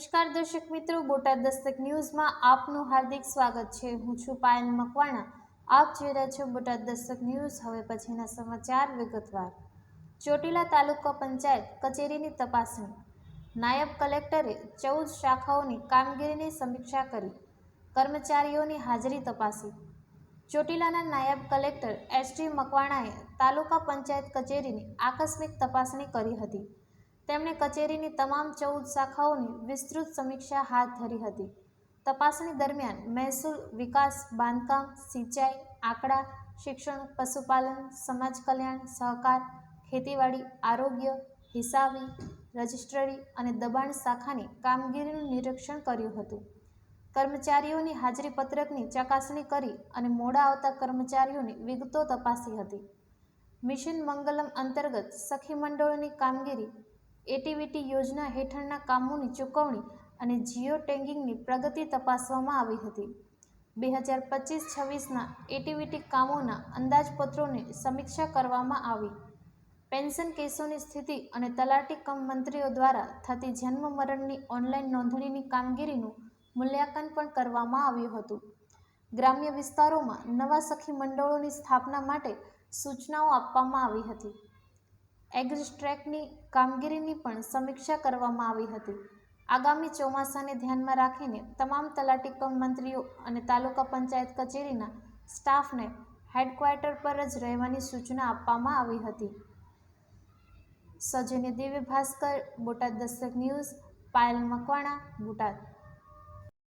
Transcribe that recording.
નમસ્કાર દર્શક મિત્રો, બોટાદ દસ્તક ન્યૂઝમાં આપનું હાર્દિક સ્વાગત છે. હું છું પાયલ મકવાણા. આપ જોઈ રહ્યા છો બોટાદ દસ્તક ન્યૂઝ. હવે પછીના સમાચાર વિગતવાર. ચોટીલા તાલુકા પંચાયત કચેરીની તપાસણી. નાયબ કલેક્ટરે ચૌદ શાખાઓની કામગીરીની સમીક્ષા કરી. કર્મચારીઓની હાજરી તપાસી. ચોટીલાના નાયબ કલેક્ટર એસ ટી મકવાણાએ તાલુકા પંચાયત કચેરીની આકસ્મિક તપાસણી કરી હતી. તેમણે કચેરીની તમામ ચૌદ શાખાઓની વિસ્તૃત સમીક્ષા હાથ ધરી હતી. તપાસણી દરમિયાન મહેસૂલ વિકાસ, બાંધકામ, સિંચાઈ, આંકડા, શિક્ષણ, પશુપાલન, સમાજ કલ્યાણ, સહકાર, ખેતીવાડી, આરોગ્ય, હિસાબી, રજિસ્ટ્રી અને દબાણ શાખાની કામગીરીનું નિરીક્ષણ કર્યું હતું. કર્મચારીઓની હાજરી પત્રકની ચકાસણી કરી અને મોડા આવતા કર્મચારીઓની વિગતો તપાસી હતી. મિશન મંગલમ અંતર્ગત સખી મંડળોની કામગીરી એટીવીટી યોજના હેઠળના કામોની ચૂકવણી અને જીઓ ટેગિંગની પ્રગતિ તપાસવામાં આવી હતી. બે હજાર પચીસ છવ્વીસના એટીવીટી કામોના અંદાજપત્રોની સમીક્ષા કરવામાં આવી. પેન્શન કેસોની સ્થિતિ અને તલાટી કમ મંત્રીઓ દ્વારા થતી જન્મ મરણની ઓનલાઈન નોંધણીની કામગીરીનું મૂલ્યાંકન પણ કરવામાં આવ્યું હતું. ગ્રામ્ય વિસ્તારોમાં નવા સખી મંડળોની સ્થાપના માટે સૂચનાઓ આપવામાં આવી હતી. એગ્રીસ્ટ્રેકની કામગીરીની પણ સમીક્ષા કરવામાં આવી હતી. આગામી ચોમાસાને ધ્યાનમાં રાખીને તમામ તલાટી મંત્રીઓ અને તાલુકા પંચાયત કચેરીના સ્ટાફને હેડક્વાર્ટર પર જ રહેવાની સૂચના આપવામાં આવી હતી. સજની દિવ્ય ભાસ્કર, બોટાદ દસ્તક ન્યૂઝ, પાયલ મકવાણા, બોટાદ.